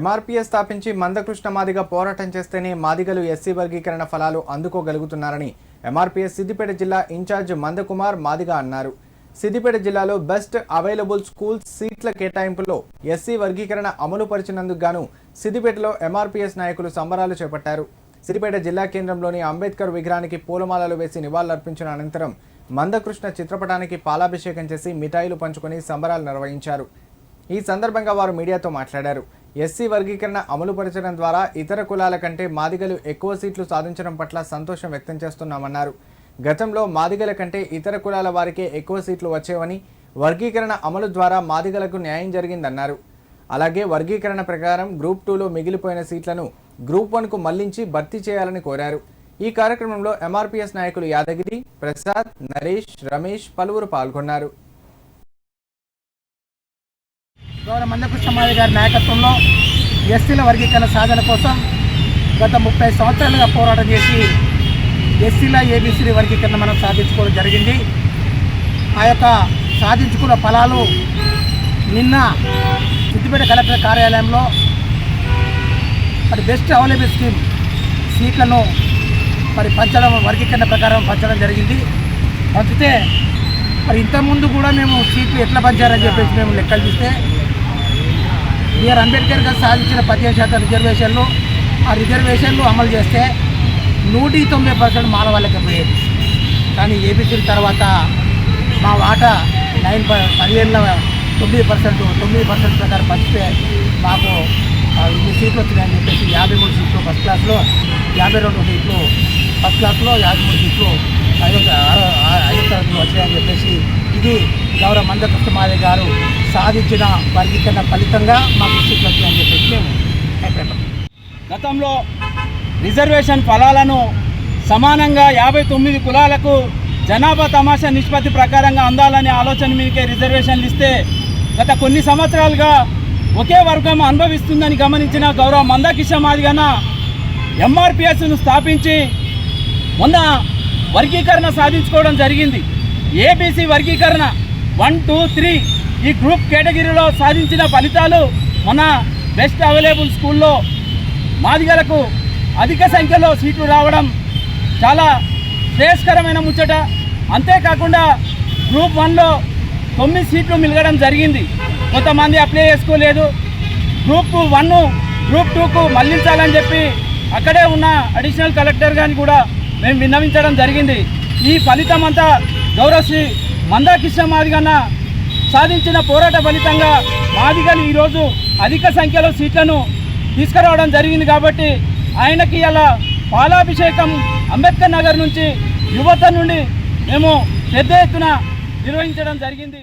MRPS స్థాపించి మందకృష్ణ మాదిగ పోరాటం చేస్తేనే మాదిగలు ఎస్సీ వర్గీకరణ ఫలాలు అందుకోగలుగుతున్నారని ఎంఆర్పీఎస్ సిద్దిపేట జిల్లా ఇన్ఛార్జ్ మందకుమార్ మాదిగ అన్నారు. సిద్దిపేట జిల్లాలో బెస్ట్ అవైలబుల్ స్కూల్స్ సీట్ల కేటాయింపులో ఎస్సీ వర్గీకరణ అమలు పరిచినందుకు గాను సిద్దిపేటలో ఎంఆర్పీఎస్ నాయకులు సంబరాలు చేపట్టారు. సిద్దిపేట జిల్లా కేంద్రంలోని అంబేద్కర్ విగ్రహానికి పూలమాలలు వేసి నివాళులర్పించిన అనంతరం మందకృష్ణ చిత్రపటానికి పాలాభిషేకం చేసి మిఠాయిలు పంచుకొని సంబరాలు నిర్వహించారు. ఈ సందర్భంగా వారు మీడియాతో మాట్లాడారు. ఎస్సీ వర్గీకరణ అమలు పరచడం ద్వారా ఇతర కులాల కంటే మాదిగలు ఎక్కువ సీట్లు సాధించడం పట్ల సంతోషం వ్యక్తం చేస్తున్నామన్నారు. గతంలో మాదిగల కంటే ఇతర కులాల వారికే ఎక్కువ సీట్లు వచ్చేవని వర్గీకరణ అమలు ద్వారా మాదిగలకు న్యాయం జరిగిందన్నారు. అలాగే వర్గీకరణ ప్రకారం గ్రూప్ టూలో మిగిలిపోయిన సీట్లను గ్రూప్ వన్కు మళ్ళించి భర్తీ చేయాలని కోరారు. ఈ కార్యక్రమంలో ఎంఆర్పీఎస్ నాయకులు యాదగిరి ప్రసాద్ నరేష్ రమేష్ పలువురు పాల్గొన్నారు. గౌరవ మందకృష్ణమాది గారి నాయకత్వంలో ఎస్సీల వర్గీకరణ సాధన కోసం గత ముప్పై సంవత్సరాలుగా పోరాటం చేసి ఎస్సీల ఏబీసీ వర్గీకరణ మనం సాధించుకోవడం జరిగింది. ఆ యొక్క సాధించుకున్న ఫలాలు నిన్న సిద్దిపేట కలెక్టర్ కార్యాలయంలో మరి బెస్ట్ అవైలబుల్ స్కీమ్ సీట్లను మరి పంచడం వర్గీకరణ ప్రకారం పంచడం జరిగింది. పంచితే మరి ఇంతకుముందు కూడా మేము సీట్లు ఎట్లా పంచారని చెప్పేసి మేము లెక్కలు చూస్తే బిఆర్ అంబేద్కర్ గారు సాధించిన పదిహేను శాతం రిజర్వేషన్లు. ఆ రిజర్వేషన్లు అమలు చేస్తే నూటికి తొంభై పర్సెంట్ మాల వాళ్ళకి పోయేది. కానీ ఏబీసీ తర్వాత మా వాటా నైన్ పదిహేనుల తొమ్మిది పర్సెంట్ తొమ్మిది పర్సెంట్ ప్రకారం వస్తే మాకు ఇన్ని సీట్లు వచ్చినాయని చెప్పేసి యాభై మూడు సీట్లు ఫస్ట్ క్లాస్లో యాభై రెండు సీట్లు ఫస్ట్ క్లాస్లో యాభై మూడు సీట్లు ఐదో ఆరో- ఆ- ఐదో తరగతిలో చెప్పేసి ఇది గౌరవ మంద కృష్ణమాదే గారు సాధించిన వర్గీకరణ ఫలితంగా మాకు ఇచ్చినట్లు అని చెప్పేసి మేము అభిప్రాయపడతాం గతంలో రిజర్వేషన్ ఫలాలను సమానంగా యాభై తొమ్మిది కులాలకు జనాభా తమాషా నిష్పత్తి ప్రకారంగా అందాలనే ఆలోచన మీకే రిజర్వేషన్లు ఇస్తే గత కొన్ని సంవత్సరాలుగా ఒకే వర్గం అనుభవిస్తుందని గమనించిన గౌరవ మందకిష మాదిగన ఎంఆర్పిఎస్ను స్థాపించి మొన్న వర్గీకరణ సాధించుకోవడం జరిగింది. ఏబీసీ వర్గీకరణ వన్ టూ త్రీ ఈ గ్రూప్ కేటగిరీలో సాధించిన ఫలితాలు మన బెస్ట్ అవైలబుల్ స్కూల్లో మాదిగలకు అధిక సంఖ్యలో సీట్లు రావడం చాలా శ్రేయస్కరమైన ముచ్చట. అంతేకాకుండా గ్రూప్ వన్లో తొమ్మిది సీట్లు మిలగడం జరిగింది. కొంతమంది అప్లై చేసుకోలేదు. గ్రూప్ వన్ గ్రూప్ టూకు మళ్ళించాలని చెప్పి అక్కడే ఉన్న అడిషనల్ కలెక్టర్ గారిని కూడా మేము విన్నవించడం జరిగింది. ఈ ఫలితం అంతా గౌరవశ్రీ మందాకృష్ణ మాదిగన్న సాధించిన పోరాట ఫలితంగా మాదిగలు ఈరోజు అధిక సంఖ్యలో సీట్లను తీసుకురావడం జరిగింది కాబట్టి ఆయనకి ఇలా పాలాభిషేకం అంబేద్కర్ నగర్ నుంచి యువత నుండి మేము పెద్ద ఎత్తున నిర్వహించడం జరిగింది.